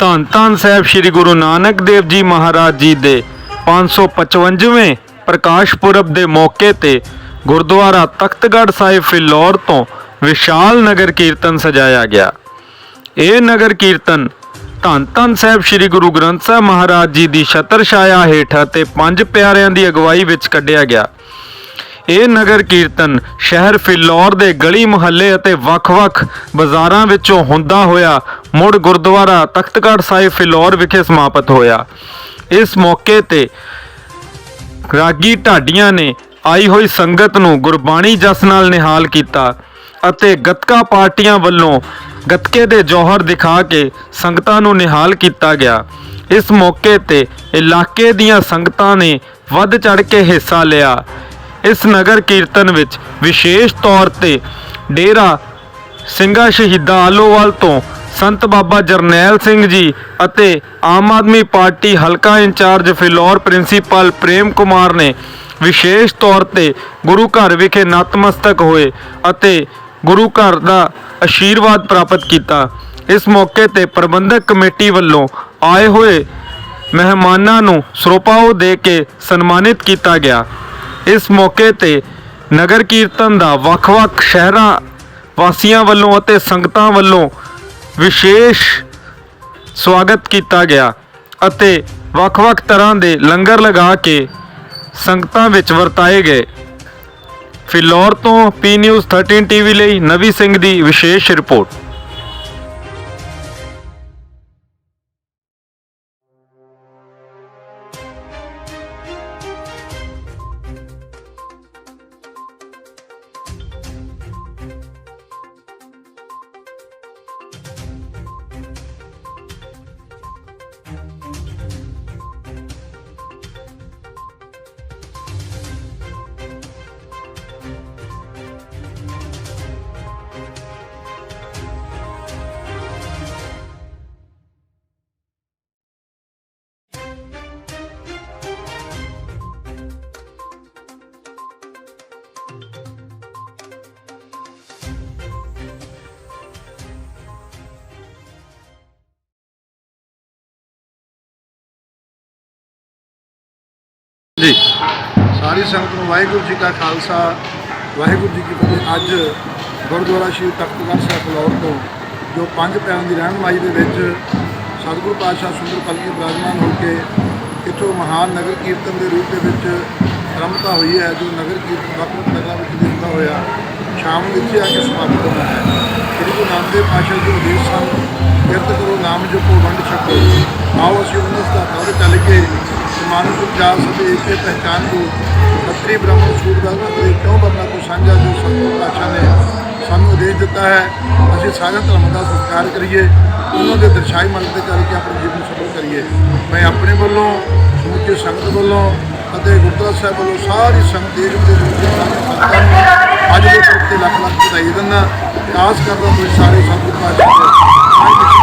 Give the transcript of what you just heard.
ਧੰਨ ਧੰਨ ਸਾਹਿਬ ਸ੍ਰੀ ਗੁਰੂ ਨਾਨਕ ਦੇਵ ਜੀ ਮਹਾਰਾਜ ਜੀ ਦੇ 555ਵੇਂ ਪ੍ਰਕਾਸ਼ ਪੁਰਬ ਦੇ ਮੌਕੇ ਤੇ ਗੁਰਦੁਆਰਾ ਤਖਤਗੜ੍ਹ ਸਾਹਿਬ ਫਿਲੌਰ ਤੋਂ ਵਿਸ਼ਾਲ ਨਗਰ ਕੀਰਤਨ ਸਜਾਇਆ ਗਿਆ। ਇਹ ਨਗਰ ਕੀਰਤਨ ਧੰਨ ਧੰਨ ਸਾਹਿਬ ਸ੍ਰੀ ਗੁਰੂ ਗ੍ਰੰਥ ਸਾਹਿਬ ਮਹਾਰਾਜ ਜੀ ਦੀ ਛਤਰ ਛਾਇਆ ਹੇਠ ਅਤੇ ਪੰਜ ਪਿਆਰਿਆਂ ਦੀ ਅਗਵਾਈ ਵਿੱਚ ਕੱਢਿਆ ਗਿਆ। ਇਹ ਨਗਰ ਕੀਰਤਨ ਸ਼ਹਿਰ ਫਿਲੌਰ ਦੇ ਗਲੀ ਮੁਹੱਲੇ ਅਤੇ ਵੱਖ-ਵੱਖ ਬਾਜ਼ਾਰਾਂ ਵਿੱਚੋਂ ਹੁੰਦਾ ਹੋਇਆ ਮੁੜ ਗੁਰਦੁਆਰਾ ਤਖਤਗੜ੍ਹ ਸਾਹਿਬ ਫਿਲੌਰ ਵਿਖੇ ਸਮਾਪਤ ਹੋਇਆ। ਇਸ ਮੌਕੇ ਤੇ ਰਾਗੀ ਢਾਡੀਆਂ ਨੇ ਆਈ ਹੋਈ ਸੰਗਤ ਨੂੰ ਗੁਰਬਾਣੀ ਜਸ ਨਾਲ ਨਿਹਾਲ ਕੀਤਾ ਅਤੇ ਗੱਤਕਾ ਪਾਰਟੀਆਂ ਵੱਲੋਂ ਗੱਤਕੇ ਦੇ ਜੋਹਰ ਦਿਖਾ ਕੇ ਸੰਗਤਾਂ ਨੂੰ ਨਿਹਾਲ ਕੀਤਾ ਗਿਆ। ਇਸ ਮੌਕੇ ਤੇ ਇਲਾਕੇ ਦੀਆਂ ਸੰਗਤਾਂ ਨੇ ਵੱਧ ਚੜ ਕੇ ਹਿੱਸਾ ਲਿਆ। ਇਸ ਨਗਰ ਕੀਰਤਨ ਵਿੱਚ ਵਿਸ਼ੇਸ਼ ਤੌਰ ਤੇ ਡੇਰਾ ਸਿੰਘਾ ਸ਼ਹੀਦਾਂ ਆਲੋਵਾਲ ਤੋਂ ਸੰਤ ਬਾਬਾ ਜਰਨੈਲ ਸਿੰਘ ਜੀ ਅਤੇ ਆਮ ਆਦਮੀ ਪਾਰਟੀ ਹਲਕਾ ਇੰਚਾਰਜ ਫਿਲੌਰ ਪ੍ਰਿੰਸੀਪਲ ਪ੍ਰੇਮ ਕੁਮਾਰ ਨੇ ਵਿਸ਼ੇਸ਼ ਤੌਰ ਤੇ ਗੁਰੂ ਘਰ ਵਿਖੇ ਨਤਮਸਤਕ ਹੋਏ ਅਤੇ ਗੁਰੂ ਘਰ ਦਾ ਆਸ਼ੀਰਵਾਦ ਪ੍ਰਾਪਤ ਕੀਤਾ। ਇਸ ਮੌਕੇ ਤੇ ਪ੍ਰਬੰਧਕ ਕਮੇਟੀ ਵੱਲੋਂ ਆਏ ਹੋਏ ਮਹਿਮਾਨਾਂ ਨੂੰ ਸਰੋਪਾਓ ਦੇ ਕੇ ਸਨਮਾਨਿਤ ਕੀਤਾ ਗਿਆ। ਇਸ ਮੌਕੇ ਤੇ ਨਗਰ ਕੀਰਤਨ ਦਾ ਵੱਖ-ਵੱਖ ਸ਼ਹਿਰਾਂ ਵਾਸੀਆਂ ਵੱਲੋਂ ਅਤੇ ਸੰਗਤਾਂ ਵੱਲੋਂ ਵਿਸ਼ੇਸ਼ ਸਵਾਗਤ ਕੀਤਾ ਗਿਆ ਅਤੇ ਵੱਖ-ਵੱਖ ਤਰ੍ਹਾਂ ਦੇ ਲੰਗਰ ਲਗਾ ਕੇ ਸੰਗਤਾਂ ਵਿੱਚ ਵਰਤਾਏ ਗਏ। ਫਿਲੌਰ ਤੋਂ ਪੀ ਨਿਊਜ਼ 13 ਟੀਵੀ ਲਈ ਨਵੀ ਸਿੰਘ ਦੀ ਵਿਸ਼ੇਸ਼ ਰਿਪੋਰਟ। ਜੀ। ਸਾਰੀ ਸੰਗਤ ਨੂੰ ਵਾਹਿਗੁਰੂ ਜੀ ਕਾ ਖਾਲਸਾ, ਵਾਹਿਗੁਰੂ ਜੀ ਕੀ ਫਤਿਹ। ਅੱਜ ਗੁਰਦੁਆਰਾ ਸ਼੍ਰੀ ਤਖਤਗੜ੍ਹ ਸਾਹਿਬ ਫਲੌਰ ਤੋਂ ਜੋ ਪੰਜ ਪਿਆਰਿਆਂ ਦੀ ਰਹਿਨਮਾਈ ਦੇ ਵਿੱਚ ਸਤਿਗੁਰੂ ਪਾਤਸ਼ਾਹ ਸੁੰਦਰ ਕਲਗੀ ਬਰਾਜਮਾਨ ਹੋ ਕੇ ਇੱਥੋਂ ਮਹਾਨ ਨਗਰ ਕੀਰਤਨ ਦੇ ਰੂਪ ਦੇ ਵਿੱਚ ਆਰੰਭਤਾ ਹੋਈ ਹੈ, ਜੋ ਨਗਰ ਕੀਰਤਨ ਵੱਖ ਵੱਖ ਨਗਰਾਂ ਵਿੱਚ ਦੇਖਦਾ ਹੋਇਆ, ਸ਼ਾਮ ਨੂੰ ਇੱਥੇ ਆ ਕੇ ਸਮਾਪਤ ਹੋਣਾ ਹੈ। ਸ੍ਰੀ ਗੁਰੂ ਨਾਨਕ ਦੇਵ ਪਾਤਸ਼ਾਹ ਜੀ ਦੇ ਉਦੇਸ਼ ਸਨ, ਕਿਰਤ ਕਰੋ, ਨਾਮ ਜਪੋ, ਵੰਡ ਛਕੋ। ਆਓ ਅਸੀਂ ਉਹਨਾਂ ਦਾ ਦੌਰ ਚੱਲ ਕੇ ਮਾਨਵ ਉਪਜਾਲ ਸਭੇ ਏਕੇ ਪਹਿਚਾਨ ਕੋ ਖੱਤਰੀ ਬ੍ਰਾਹਮਣ ਸੂਰਦਾਸ ਦੇ ਕਿਉਂ ਬੰਨਾ ਕੋ ਸਾਂਝਾ ਜੋ ਸਤਿਗੁਰੂ ਪਾਤਸ਼ਾਹ ਨੇ ਸਾਨੂੰ ਉਦੇਸ਼ ਦਿੱਤਾ ਹੈ? ਅਸੀਂ ਸਾਰੇ ਧਰਮ ਦਾ ਸਤਿਕਾਰ ਕਰੀਏ, ਉਹਨਾਂ ਦੇ ਦਰਸ਼ਾਈ ਮੰਨ ਤੇ ਕਰਕੇ ਆਪਣੇ ਜੀਵਨ ਨੂੰ ਸਫਲ ਕਰੀਏ। ਮੈਂ ਆਪਣੇ ਵੱਲੋਂ, ਸਮੁੱਚੇ ਸੰਗਤ ਵੱਲੋਂ ਅਤੇ ਗੁਰਦੁਆਰਾ ਸਾਹਿਬ ਵੱਲੋਂ ਸਾਰੀ ਸੰਗਤ ਦੇਸ਼ ਦੇ ਅੱਜ ਦੇ ਤੌਰ ਤੇ ਲੱਖ ਲੱਖ ਵਧਾਈ ਦਿੰਦਾ। ਤੇ ਆਸ ਕਰਦਾ ਤੁਸੀਂ ਸਾਰੇ ਸਤਿਗੁਰੂ ਪਾਤਸ਼ਾਹ